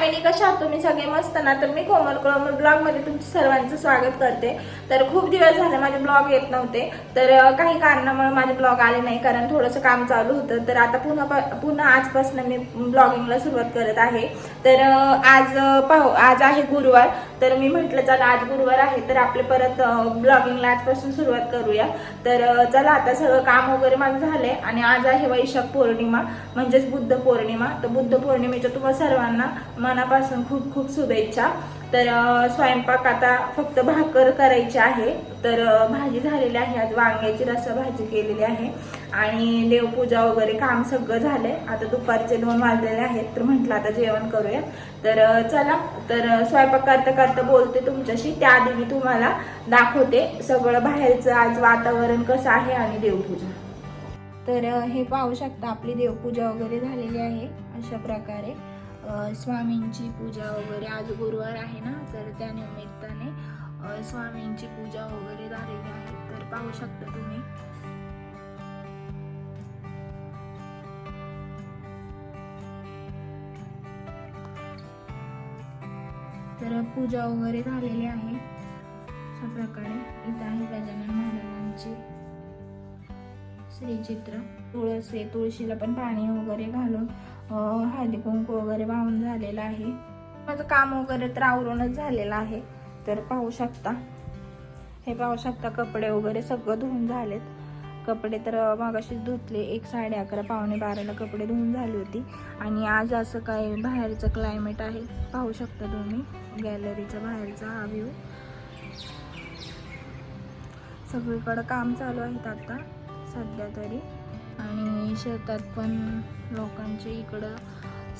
Family कशा आहात? तुम्ही सगळे मस्त ना? तर मी कोमल कोमल ब्लॉगमध्ये तुमचं सर्वांचं स्वागत करते. तर खूप दिवस झाले माझे ब्लॉग येत नव्हते. तर काही कारणामुळे माझे ब्लॉग आले नाही कारण थोडंसं काम चालू होतं. तर आता पुन्हा प- पुन्हा आजपासून मी ब्लॉगिंगला सुरुवात करत आहे. तर आज पाहू आज आहे गुरुवार. तर मी म्हटलं चला आज गुरुवार आहे. तर आपले परत ब्लॉगिंगला आजपासून सुरुवात करूया. तर चला आता सगळं काम वगैरे माझं झालंय. आणि आज आहे वैशाख पौर्णिमा म्हणजेच बुद्ध पौर्णिमा. तर बुद्ध पौर्णिमेच्या तुम्हाला सर्वांना मनापासून खूप खूप शुभेच्छा. तर स्वयंपाक आता फक्त भाकर करायची आहे. तर भाजी झालेली आहे. आज वांग्याची रस्सा भाजी केलेली आहे. आणि देवपूजा वगैरे काम सगळं झालंय. आता दुपारचे दोन वाजलेले आहेत. तर म्हटलं आता जेवण करूया. तर चला. तर स्वयंपाक करता करता बोलते तुमच्याशी. त्याआधी मी तुम्हाला दाखवते सगळं बाहेरचं आज वातावरण कसं आहे आणि देवपूजा. तर हे पाहू शकता आपली देवपूजा वगैरे झालेली आहे अशा प्रकारे. स्वामींची पूजा वगैरे आज गुरुवार आहे ना तर त्या निमित्ताने स्वामींची पूजा वगैरे झालेली आहे. तर पाहू शकता तुम्ही. तर पूजा वगैरे झालेली आहे. अशा प्रकारे इथं आहे गजानन महाराजांची. श्रीचित्र तुळस आहे. तुळशीला पण पाणी वगैरे घालून हळदी कुंकू वगैरे वाहून झालेलं आहे. माझं काम वगैरे तर आवरूनच झालेलं आहे. तर पाहू शकता. हे पाहू शकता कपडे वगैरे सगळं धुवून झालेत. कपडे तर मागाशीच धुतले. एक साडे अकरा पावणे बाराला कपडे धुवून झाली होती. आणि आज असं काय बाहेरचं क्लायमेट आहे? पाहू शकता तुम्ही. गॅलरीचा बाहेरचा हा व्ह्यू सगळीकडं काम चालू आहेत आता. सध्या तरी. आणि शेतात पण लोकांचे इकडं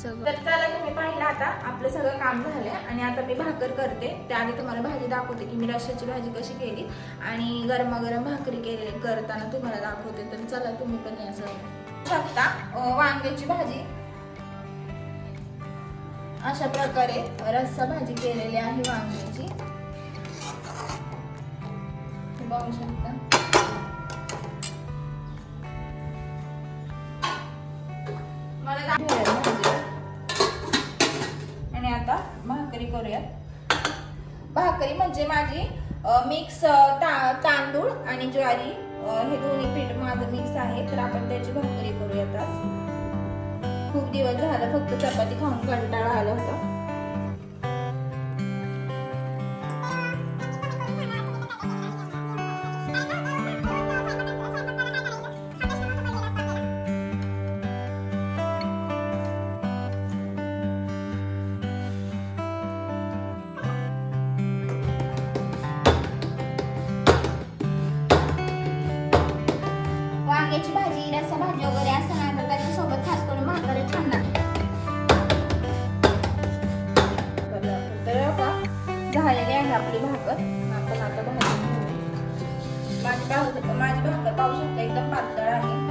सगळं तर चला तुम्ही पाहिलं आता आपलं सगळं काम झालंय. आणि आता मी भाकर करते. त्याआधी तुम्हाला भाजी दाखवते की मी रश्याची भाजी कशी केली आणि गरमागरम भाकरी केली करताना तुम्हाला दाखवते. तर चला तुम्ही पण या सगळं शकता वांग्याची भाजी. अशा प्रकारे रस्सा भाजी केलेली आहे वांग्याची. बघू शकता. भाकरी करूयात. भाकरी म्हणजे माझी मिक्स तांदूळ आणि ज्वारी हे दोन्ही पीठ माझं मिक्स आहे. तर आपण त्याची भाकरी करूयात आज. खूप दिवस झालं फक्त चपाती खाऊन कंटाळा आला होता. आहे आपली भाकर. आपण आता भाजी घेऊ माझी भाकर माझी भाकर पाहू शकता एकदम पातळ आहे.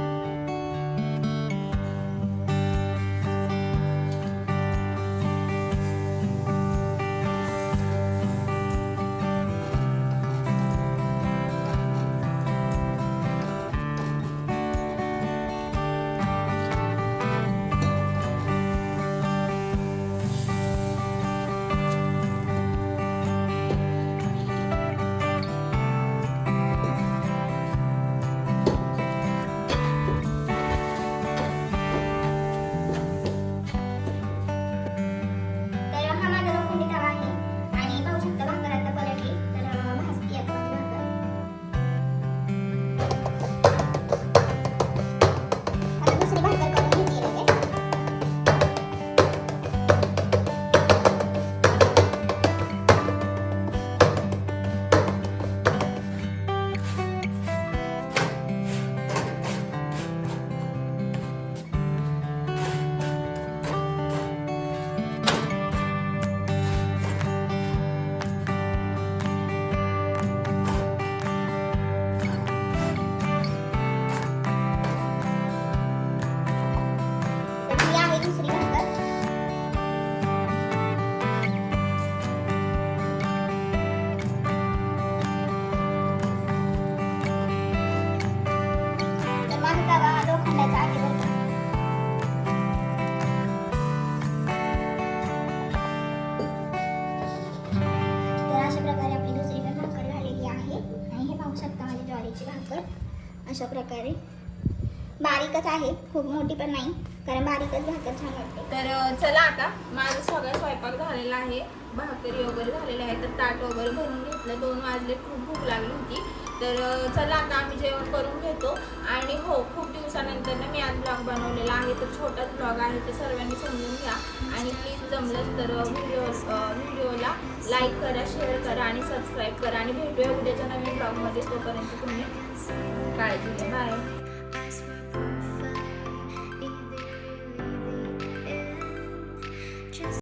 अशा प्रकारे. बारीकच आहे. खूप मोठी पण नाही. कारण बारीकच भाकर छान वाटते. तर चला आता. माझं सगळा स्वयंपाक झालेला आहे. भाकरी वगैरे झालेले आहे तर ताट वगैरे भरून घेतलं. दोन वाजले. खूप भूक लागली होती. तर चला आता आम्ही जेवण करून घेतो. आणि हो, बनवलेला आहे. तर छोटाच ब्लॉग आहे. ते सर्वांनी समजून घ्या. आणि प्लीज जमलंच तर व्हिडिओ व्हिडिओला लाईक करा शेअर करा आणि सबस्क्राईब करा. आणि भेटूया उद्याच्या नवीन ब्लॉगमध्ये तोपर्यंत तुम्ही काळजी घ्या. बाय